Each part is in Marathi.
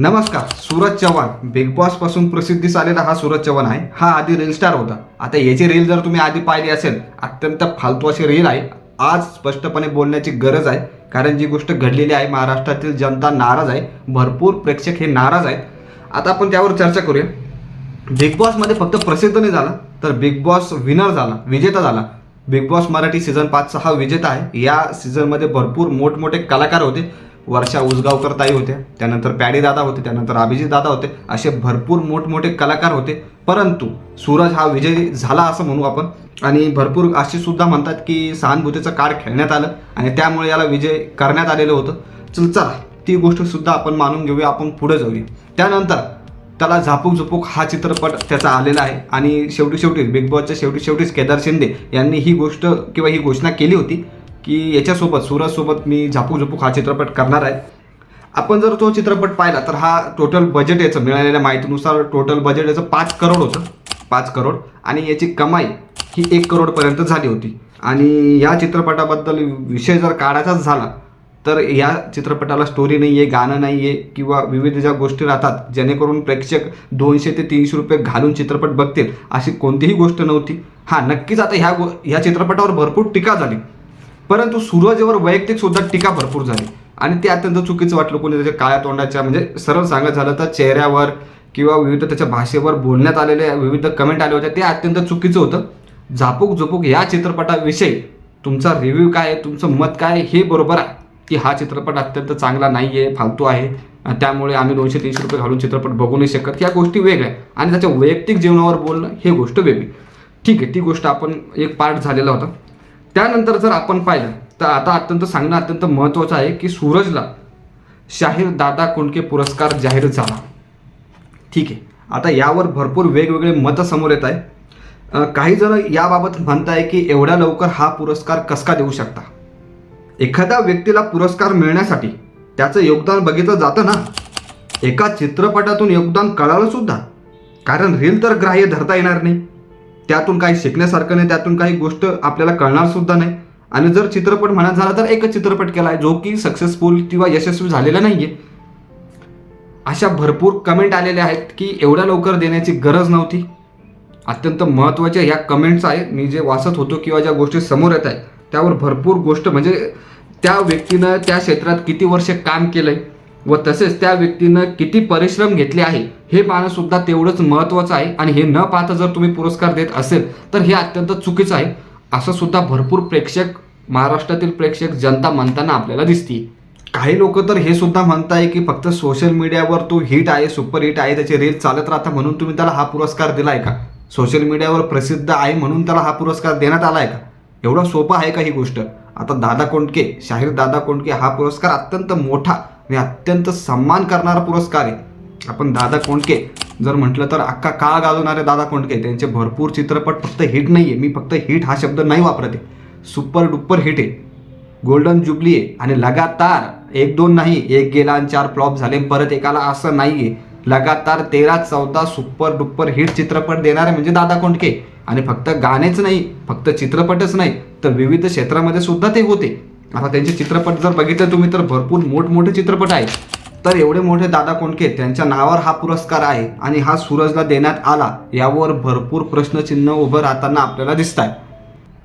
नमस्कार सूरज चव्हाण. बिग बॉसपासून प्रसिद्धीस आलेला हा सूरज चव्हाण आहे. हा आधी रील स्टार होता. आता याची रील जर तुम्ही आधी पाहिली असेल अत्यंत फालतू अशी रील आहे. आज स्पष्टपणे बोलण्याची गरज आहे कारण जी गोष्ट घडलेली आहे महाराष्ट्रातील जनता नाराज आहे. भरपूर प्रेक्षक हे नाराज आहेत. आता आपण त्यावर चर्चा करूया. बिग बॉसमध्ये फक्त प्रसिद्ध नाही झाला तर बिग बॉस विनर झाला विजेता झाला. बिग बॉस मराठी सीझन पाचचा हा विजेता आहे. या सीझनमध्ये भरपूर मोठमोठे कलाकार होते. वर्षा उसगावकर ताई होत्या त्यानंतर पॅडी दादा होते त्यानंतर अभिजित दादा होते असे भरपूर मोठमोठे कलाकार होते. परंतु सूरज हा विजय झाला असं म्हणू आपण. आणि भरपूर अशी सुद्धा म्हणतात की सहानुभूतीचं कार्ड खेळण्यात आलं आणि त्यामुळे याला विजय करण्यात आलेलं होतं. चल चला ती गोष्ट सुद्धा आपण मानून घेऊया आपण पुढे जाऊया. त्यानंतर त्याला झापूक झुपूक हा चित्रपट त्याचा आलेला आहे. आणि शेवटी शेवटी बिग बॉसच्या शेवटी शेवटीच केदार शिंदे यांनी ही गोष्ट किंवा ही घोषणा केली होती. की याच्यासोबत सूरजसोबत मी झापू झुपूक हा चित्रपट करणार आहे. आपण जर तो चित्रपट पाहिला तर हा टोटल बजेट याचं मिळालेल्या माहितीनुसार टोटल बजेट याचं पाच करोड होतं. पाच करोड. आणि याची कमाई ही एक करोडपर्यंत झाली होती. आणि या चित्रपटाबद्दल विषय जर काढायचाच झाला तर या चित्रपटाला स्टोरी नाही आहे गाणं नाही आहे किंवा विविध ज्या गोष्टी राहतात जेणेकरून प्रेक्षक दोनशे ते तीनशे रुपये घालून चित्रपट बघतील अशी कोणतीही गोष्ट नव्हती. हां नक्कीच आता ह्या गो ह्या चित्रपटावर भरपूर टीका झाली. परंतु सूरजवर वैयक्तिक सुद्धा टीका भरपूर झाली. आणि ते अत्यंत चुकीचं वाटलं. कोणी त्याच्या काळ्या तोंडाच्या म्हणजे सरळ सांगत झालं तर चेहऱ्यावर किंवा विविध त्याच्या भाषेवर बोलण्यात आलेले विविध कमेंट आले होते. ते अत्यंत चुकीचं होतं. झापूक झुपूक या चित्रपटाविषयी तुमचा रिव्ह्यू काय आहे तुमचं मत काय हे बरोबर आहे की हा चित्रपट अत्यंत चांगला नाही आहे फालतू आहे. त्यामुळे आम्ही दोनशे तीनशे रुपये घालून चित्रपट बघू नाही शकत. या गोष्टी वेगळ्या आणि त्याच्या वैयक्तिक जीवनावर बोलणं हे गोष्ट वेगळी. ठीक आहे ती गोष्ट आपण एक पार्ट झालेला होता. त्यानंतर जर आपण पाहिलं तर आता अत्यंत सांगणं अत्यंत महत्त्वाचं आहे की सूरजला शाहीर दादा कोंडके पुरस्कार जाहीर झाला. ठीक आहे. आता यावर भरपूर वेगवेगळे मतं समोर येत आहे काही जण याबाबत म्हणताय की एवढ्या लवकर हा पुरस्कार कसका देऊ शकता? एखाद्या व्यक्तीला पुरस्कार मिळण्यासाठी त्याचं योगदान बघितलं जातं ना? एका चित्रपटातून योगदान कळालं सुद्धा. कारण रील तर ग्राह्य धरता येणार नाही. त्यातून काही शिकण्यासारखं नाही त्यातून काही गोष्ट आपल्याला कळणार सुद्धा नाही. आणि जर चित्रपट म्हणत झाला तर एकच चित्रपट केला आहे जो की सक्सेसफुल किंवा यशस्वी झालेला नाही आहे अशा भरपूर कमेंट आलेल्या आहेत की एवढ्या लवकर देण्याची गरज नव्हती. अत्यंत महत्त्वाच्या ह्या कमेंट्स आहेत. मी जे वाचत होतो किंवा ज्या गोष्टी समोर येत आहेत त्यावर भरपूर गोष्ट म्हणजे त्या व्यक्तीनं त्या क्षेत्रात किती वर्ष काम केलं आहे व तसेच त्या व्यक्तीनं किती परिश्रम घेतले आहे हे पाहणं सुद्धा तेवढंच महत्त्वाचं आहे आणि हे न पाहता जर तुम्ही पुरस्कार देत असेल तर हे अत्यंत चुकीचं आहे. असं सुद्धा भरपूर प्रेक्षक महाराष्ट्रातील प्रेक्षक जनता म्हणताना आपल्याला दिसते. काही लोक तर हे सुद्धा म्हणताय की फक्त सोशल मीडियावर तो हिट आहे सुपर हिट आहे त्याचे रील चालत राहता म्हणून तुम्ही त्याला हा पुरस्कार दिलाय का? सोशल मीडियावर प्रसिद्ध आहे म्हणून त्याला हा पुरस्कार देण्यात आला आहे का? एवढं सोपं आहे का ही गोष्ट? आता दादा कोंडके शाहीर दादा कोंडके हा पुरस्कार अत्यंत मोठा आणि अत्यंत सन्मान करणारा पुरस्कार आहे. आपण दादा कोंडके जर म्हटलं तर अख्खा काळ गाजवणारे दादा कोंडके त्यांचे भरपूर चित्रपट फक्त हिट नाही आहे मी फक्त हिट हा शब्द नाही वापरत आहे. सुपर डुप्पर हिट आहे. गोल्डन जुबली आहे. आणि लगातार एक दोन नाही एक गेला आणि चार फ्लॉप झाले परत एकाला असं नाही आहे लगातार तेरा चौदा सुपर डुप्पर हिट चित्रपट देणारे म्हणजे दादा कोंडके. आणि फक्त गाणेच नाही फक्त चित्रपटच नाही तर विविध क्षेत्रामध्ये सुद्धा ते होते. आता त्यांचे चित्रपट जर बघितले तुम्ही तर भरपूर मोठमोठे चित्रपट आहेत. तर एवढे मोठे दादा कोंडके त्यांच्या नावावर हा पुरस्कार आहे आणि हा सूरजला देण्यात आला यावर भरपूर प्रश्नचिन्ह उभं राहताना आपल्याला दिसत आहे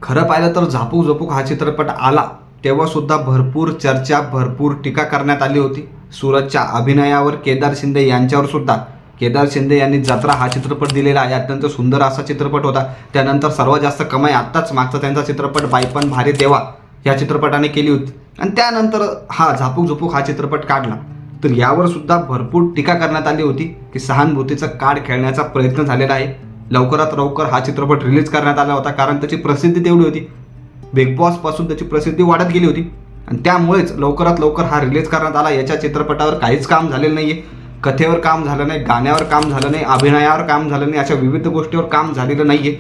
खरं पाहिलं तर झापूक झपूक हा चित्रपट आला तेव्हासुद्धा भरपूर चर्चा भरपूर टीका करण्यात आली होती. सूरजच्या अभिनयावर केदार शिंदे यांच्यावर सुद्धा. केदार शिंदे यांनी जत्रा हा चित्रपट दिलेला आहे अत्यंत सुंदर असा चित्रपट होता. त्यानंतर सर्वात जास्त कमाई आत्ताच मागचा त्यांचा चित्रपट बायपण भारी देवा. या चित्रपटाने केली होती. आणि त्यानंतर हा झापूक झुपूक हा चित्रपट काढला. तर यावर सुद्धा भरपूर टीका करण्यात आली होती की सहानुभूतीचा कार्ड खेळण्याचा प्रयत्न झालेला आहे. लवकरात लवकर हा चित्रपट रिलीज करण्यात आला होता कारण त्याची प्रसिद्धी तेवढी होती. बिग बॉसपासून त्याची प्रसिद्धी वाढत गेली होती. आणि त्यामुळेच लवकरात लवकर हा रिलीज करण्यात आला. याच्या चित्रपटावर काहीच काम झालेलं नाही आहे कथेवर काम झालं नाही गाण्यावर काम झालं नाही अभिनयावर काम झालं नाही अशा विविध गोष्टीवर काम झालेलं नाही आहे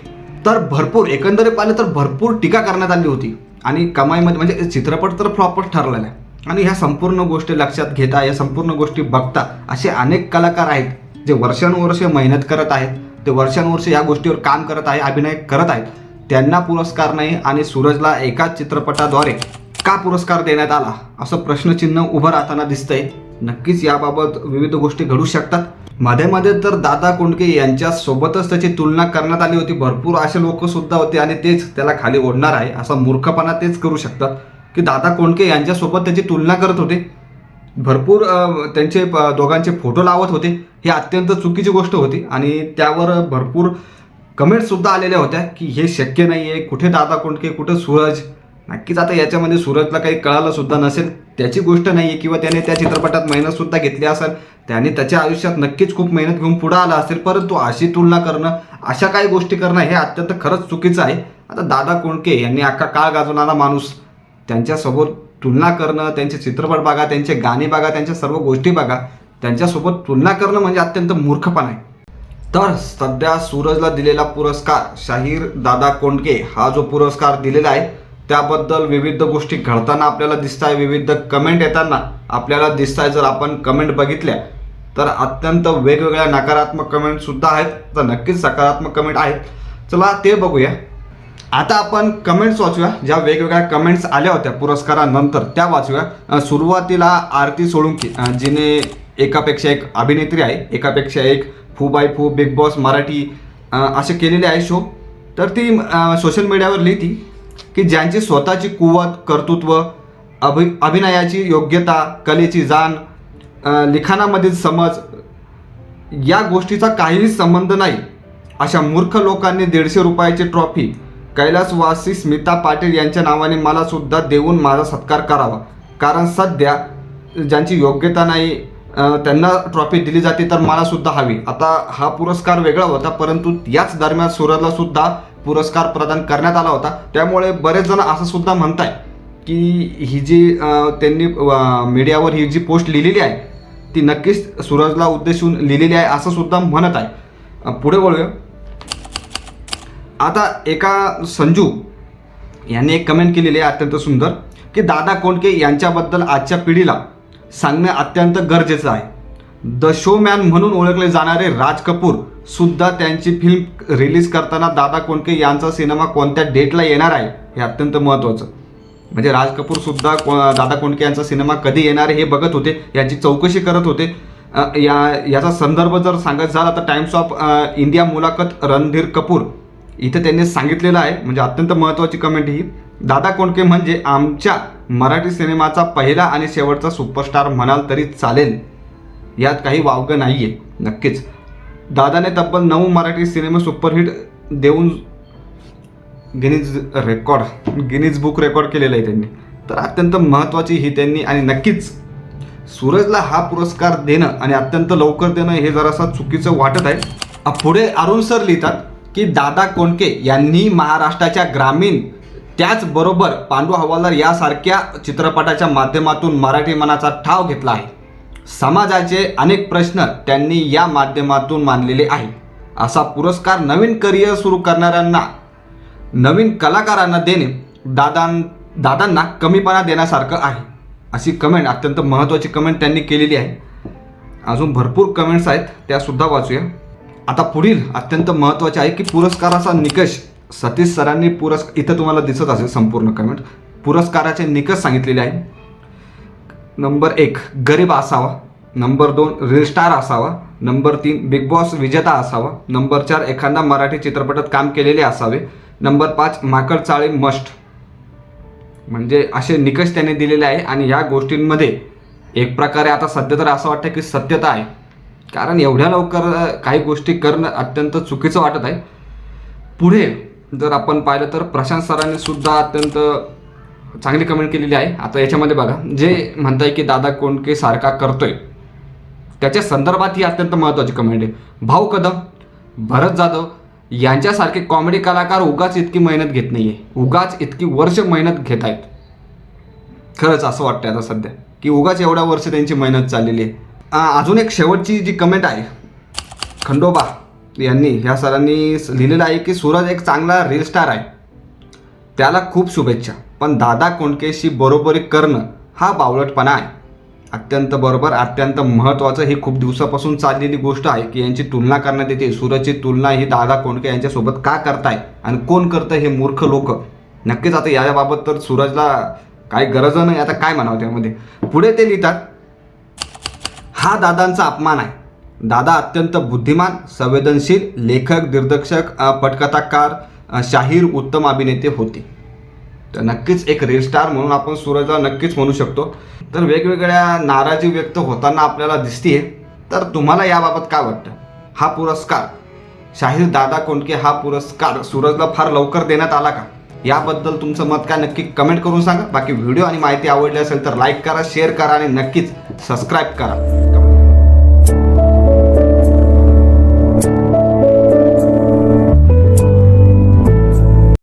तर भरपूर एकंदरीत पाहिलं तर भरपूर टीका करण्यात आली होती. आणि कमाईमध्ये म्हणजे चित्रपट तर फ्लॉपच ठरलेला आहे. आणि ह्या संपूर्ण गोष्टी लक्षात घेता या संपूर्ण गोष्टी बघता असे अनेक कलाकार आहेत जे वर्षानुवर्षे मेहनत करत आहेत ते वर्षानुवर्षे या गोष्टीवर काम करत आहे अभिनय करत आहेत. त्यांना पुरस्कार नाही आणि सूरजला एकाच चित्रपटाद्वारे का पुरस्कार देण्यात आला? असं प्रश्नचिन्ह उभं राहताना दिसतंय. नक्कीच याबाबत विविध गोष्टी घडू शकतात. मध्ये मध्ये तर दादा कोंडके यांच्यासोबतच त्याची तुलना करण्यात आली होती. भरपूर असे लोक सुद्धा होते आणि तेच त्याला खाली ओढणार आहे. असा मूर्खपणा तेच करू शकतात. की दादा कोंडके यांच्यासोबत त्याची तुलना करत होते. भरपूर त्यांचे दोघांचे फोटो लावत होते. हे अत्यंत चुकीची गोष्ट होती आणि त्यावर भरपूर कमेंटसुद्धा आलेल्या होत्या की हे शक्य नाही आहे कुठे दादा कोंडके? कुठे सूरज? नक्कीच आता याच्यामध्ये सूरजला काही कळालंसुद्धा नसेल. त्याची गोष्ट नाही आहे किंवा त्याने त्या चित्रपटात मेहनतसुद्धा घेतली असेल त्याने त्याच्या आयुष्यात नक्कीच खूप मेहनत घेऊन पुढं आला असेल परंतु अशी तुलना करणं अशा काही गोष्टी करणं हे अत्यंत खरंच चुकीचं आहे. आता दादा कोंडके यांनी अख्खा काळ गाजवणारा माणूस त्यांच्यासोबत तुलना करणं त्यांचे चित्रपट बघा त्यांचे गाणी बघा त्यांच्या सर्व गोष्टी बघा त्यांच्यासोबत तुलना करणं म्हणजे अत्यंत मूर्खपण आहे. तर सध्या सूरजला दिलेला पुरस्कार शाहीर दादा कोंडके हा जो पुरस्कार दिलेला आहे त्याबद्दल विविध गोष्टी घडताना आपल्याला दिसत आहे विविध कमेंट येताना आपल्याला दिसत आहे जर आपण कमेंट बघितल्या तर अत्यंत वेगवेगळ्या नकारात्मक कमेंटसुद्धा आहेत. तर नक्कीच सकारात्मक कमेंट आहेत. चला ते बघूया. आता आपण कमेंट्स वाचूया. ज्या वेगवेगळ्या कमेंट्स आल्या होत्या पुरस्कारानंतर त्या वाचूया. सुरुवातीला आरती सोळुंकी. जिने एकापेक्षा एक अभिनेत्री आहे एकापेक्षा एक फू बाय फू बिग बॉस मराठी असे केलेले आहे शो. तर ती सोशल मीडियावर लिहिती की ज्यांची स्वतःची कुवत कर्तृत्व अभि अभिनयाची योग्यता कलेची जाण लिखाणामधील समज या गोष्टीचा काहीही संबंध नाही. अशा मूर्ख लोकांनी दीडशे रुपयाची ट्रॉफी कैलासवासी स्मिता पाटील यांच्या नावाने मला सुद्धा देऊन माझा सत्कार करावा. कारण सध्या ज्यांची योग्यता नाही त्यांना ट्रॉफी दिली जाते तर मला सुद्धा हवी. आता हा पुरस्कार वेगळा होता परंतु याच दरम्यान सुरतला सुद्धा पुरस्कार प्रदान करण्यात आला होता. त्यामुळे बरेच जण असं सुद्धा म्हणताय की ही जी त्यांनी मीडियावर ही जी पोस्ट लिहिलेली आहे ती नक्कीच सूरजला उद्देशून लिहिलेली आहे असं सुद्धा म्हणत आहे. पुढे वळूया. आता एका संजू यांनी एक कमेंट केलेली आहे अत्यंत सुंदर की दादा कोंडके यांच्याबद्दल आजच्या पिढीला सांगणं अत्यंत गरजेचं आहे. द शो मॅन म्हणून ओळखले जाणारे राज कपूर सुद्धा त्यांची फिल्म रिलीज करताना दादा कोंडके यांचा सिनेमा कोणत्या डेटला येणार आहे हे अत्यंत महत्त्वाचं म्हणजे राज कपूर सुद्धा को- दादा कोंडके यांचा सिनेमा कधी येणार आहे हे बघत होते याची चौकशी करत होते. या याचा संदर्भ जर सांगत झाला तर टाइम्स ऑफ इंडिया मुलाखत रणधीर कपूर इथं त्यांनी सांगितलेलं आहे म्हणजे अत्यंत महत्त्वाची कमेंट ही. दादा कोंडके म्हणजे आमच्या मराठी सिनेमाचा पहिला आणि शेवटचा सुपरस्टार म्हणाल तरी चालेल. यात काही वावगं नाही आहे नक्कीच. दादाने तब्बल नऊ मराठी सिनेमे सुपरहिट देऊन Guinness record Guinness book record केलेलं आहे त्यांनी. तर अत्यंत महत्त्वाची ही त्यांनी आणि नक्कीच सूरजला हा पुरस्कार देणं आणि अत्यंत लवकर देणं हे जरासा चुकीचं वाटत आहे. पुढे अरुण सर लिहितात की दादा कोंडके यांनी महाराष्ट्राच्या ग्रामीण त्याचबरोबर पांडू हवालदार यासारख्या चित्रपटाच्या माध्यमातून मराठी मनाचा ठाव घेतला आहे. समाजाचे अनेक प्रश्न त्यांनी या माध्यमातून मांडलेले आहे असा पुरस्कार नवीन करिअर सुरू करणाऱ्यांना नवीन कलाकारांना देणे दादां दादांना कमीपणा देण्यासारखं आहे. अशी कमेंट अत्यंत महत्त्वाची कमेंट त्यांनी केलेली आहे. अजून भरपूर कमेंट्स आहेत त्यासुद्धा वाचूया. आता पुढील अत्यंत महत्त्वाचे आहे की पुरस्काराचा निकष सतीश सरांनी पुरस्कार इथं तुम्हाला दिसत असेल संपूर्ण कमेंट पुरस्काराचे निकष सांगितलेले आहे नंबर एक गरीब असावा. नंबर दोन रील स्टार असावा. नंबर तीन बिग बॉस विजेता असावा. नंबर चार एखादा मराठी चित्रपटात काम केलेले असावे. नंबर पाच माकड चाळे मस्ट म्हणजे असे निकष त्याने दिलेले आहे आणि या गोष्टींमध्ये एक प्रकारे आता सध्या तर असं वाटतं की सत्यता आहे. कारण एवढ्या लवकर काही गोष्टी करणं अत्यंत चुकीचं वाटत आहे. पुढे जर आपण पाहिलं तर प्रशांत सरांनी सुद्धा अत्यंत चांगली कमेंट केलेली आहे. आता याच्यामध्ये बघा जे म्हणताय की दादा कोंडके सारखा करतोय त्याच्या संदर्भात ही अत्यंत महत्त्वाची कमेंट आहे. भाऊ कदम भरत जाधव यांच्यासारखे कॉमेडी कलाकार उगाच इतकी मेहनत घेत नाही आहे उगाच इतकी वर्ष मेहनत घेत आहेत. खरंच असं वाटतं आता सध्या की उगाच एवढ्या वर्ष त्यांची मेहनत चाललेली आहे. अजून एक शेवटची जी कमेंट आहे खंडोबा यांनी ह्या सरांनी लिहिलेलं आहे की सूरज एक चांगला रील स्टार आहे. त्याला खूप शुभेच्छा. पण दादा कोंडकेशी बरोबरी करणं हा बावळटपणा आहे. अत्यंत बरोबर अत्यंत महत्त्वाचं ही खूप दिवसापासून चाललेली गोष्ट आहे की यांची तुलना करण्यात येते. सूरजची तुलना ही दादा कोंडके यांच्यासोबत का करताय आणि कोण करतं हे मूर्ख लोक? नक्कीच आता याबाबत तर सूरजला काय गरज नाही. आता काय म्हणावं त्यामध्ये? पुढे ते लिहितात हा दादांचा अपमान आहे. दादा अत्यंत बुद्धिमान संवेदनशील लेखक दिग्दर्शक पटकथाकार शाहीर उत्तम अभिनेते होते. तर नक्कीच एक रील स्टार म्हणून आपण सूरजला नक्कीच म्हणू शकतो. तर वेगवेगळ्या नाराजी व्यक्त होताना आपल्याला दिसतीये. तर तुम्हाला याबाबत काय वाटतं? हा पुरस्कार शाहीर दादा कोंडके हा पुरस्कार सूरजला फार लवकर देण्यात आला का? याबद्दल तुमचं मत काय नक्की कमेंट करून सांगा. बाकी व्हिडिओ आणि माहिती आवडली असेल तर लाईक करा शेअर करा आणि नक्कीच सबस्क्राईब करा.